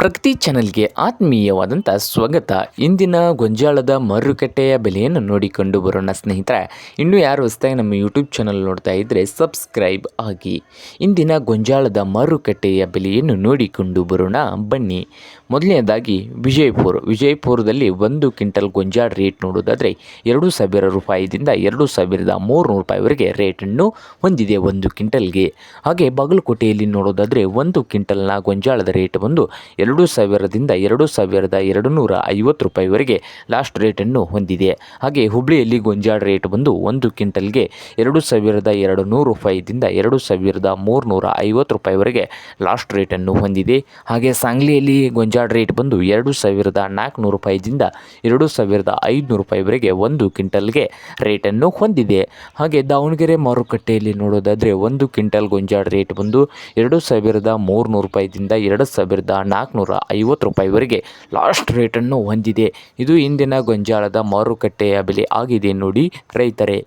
ಪ್ರಗತಿ ಚಾನಲ್ಗೆ ಆತ್ಮೀಯವಾದಂಥ ಸ್ವಾಗತ. ಇಂದಿನ ಗೊಂಜಾಳದ ಮಾರುಕಟ್ಟೆಯ ಬೆಲೆಯನ್ನು ನೋಡಿಕೊಂಡು ಬರೋಣ ಸ್ನೇಹಿತರೆ. ಇನ್ನೂ ಯಾರು ಹೊಸದಾಗಿ ನಮ್ಮ ಯೂಟ್ಯೂಬ್ ಚಾನಲ್ ನೋಡ್ತಾ ಇದ್ದರೆ ಸಬ್ಸ್ಕ್ರೈಬ್ ಆಗಿ. ಇಂದಿನ ಗೊಂಜಾಳದ ಮಾರುಕಟ್ಟೆಯ ಬೆಲೆಯನ್ನು ನೋಡಿಕೊಂಡು ಬರೋಣ ಬನ್ನಿ. ಮೊದಲನೇದಾಗಿ ವಿಜಯಪುರ. ವಿಜಯಪುರದಲ್ಲಿ ಒಂದು ಕ್ವಿಂಟಲ್ ಗೊಂಜಾಳ ರೇಟ್ ನೋಡೋದಾದರೆ ಎರಡು ಸಾವಿರ ರೂಪಾಯಿದಿಂದ ಎರಡು ಸಾವಿರದ ಮೂರುನೂರು ರೂಪಾಯಿವರೆಗೆ ರೇಟನ್ನು ಹೊಂದಿದೆ ಒಂದು ಕ್ವಿಂಟಲ್ಗೆ. ಹಾಗೆ ಬಾಗಲಕೋಟೆಯಲ್ಲಿ ನೋಡೋದಾದರೆ ಒಂದು ಕ್ವಿಂಟಲ್ನ ಗೊಂಜಾಳದ ರೇಟ್ ಬಂದು ಎರಡು ಸಾವಿರದಿಂದ ಎರಡು ಸಾವಿರದ ಎರಡು ನೂರ ಐವತ್ತು ರೂಪಾಯಿವರೆಗೆ ಲಾಸ್ಟ್ ರೇಟನ್ನು ಹೊಂದಿದೆ. ಹಾಗೆ ಹುಬ್ಳಿಯಲ್ಲಿ ಗೊಂಜಾಳ ರೇಟ್ ಬಂದು ಒಂದು ಕ್ವಿಂಟಲ್ಗೆ ಎರಡು ಸಾವಿರದ ಎರಡು ನೂರು ರೂಪಾಯಿದಿಂದ ಎರಡು ಸಾವಿರದ ಮೂರುನೂರ ಐವತ್ತು ರೂಪಾಯಿವರೆಗೆ ಲಾಸ್ಟ್ ರೇಟನ್ನು ಹೊಂದಿದೆ. ಹಾಗೆ ಸಾಂಗ್ಲಿಯಲ್ಲಿ ಗೊಂಜಾಳ ರೇಟ್ ಬಂದು ಎರಡು ಸಾವಿರದ ನಾಲ್ಕುನೂರು ರೂಪಾಯಿದಿಂದ ಎರಡು ಸಾವಿರದ ಐದುನೂರು ರೂಪಾಯಿವರೆಗೆ ಒಂದು ಕ್ವಿಂಟಲ್ಗೆ ರೇಟನ್ನು ಹೊಂದಿದೆ. ಹಾಗೆ ದಾವಣಗೆರೆ ಮಾರುಕಟ್ಟೆಯಲ್ಲಿ ನೋಡೋದಾದರೆ ಒಂದು ಕ್ವಿಂಟಲ್ ಗೊಂಜಾಳ ರೇಟ್ ಬಂದು ಎರಡು ಸಾವಿರದ ಮೂರುನೂರು ರೂಪಾಯಿದಿಂದ ಎರಡು ಸಾವಿರದ ನಾಲ್ಕುನೂರ ಐವತ್ತು ರೂಪಾಯಿವರೆಗೆ ಲಾಸ್ಟ್ ರೇಟನ್ನು ಹೊಂದಿದೆ. ಇದು ಇಂದಿನ ಗೊಂಜಾಳದ ಮಾರುಕಟ್ಟೆಯ ಬೆಲೆ ಆಗಿದೆ ನೋಡಿ ರೈತರೇ.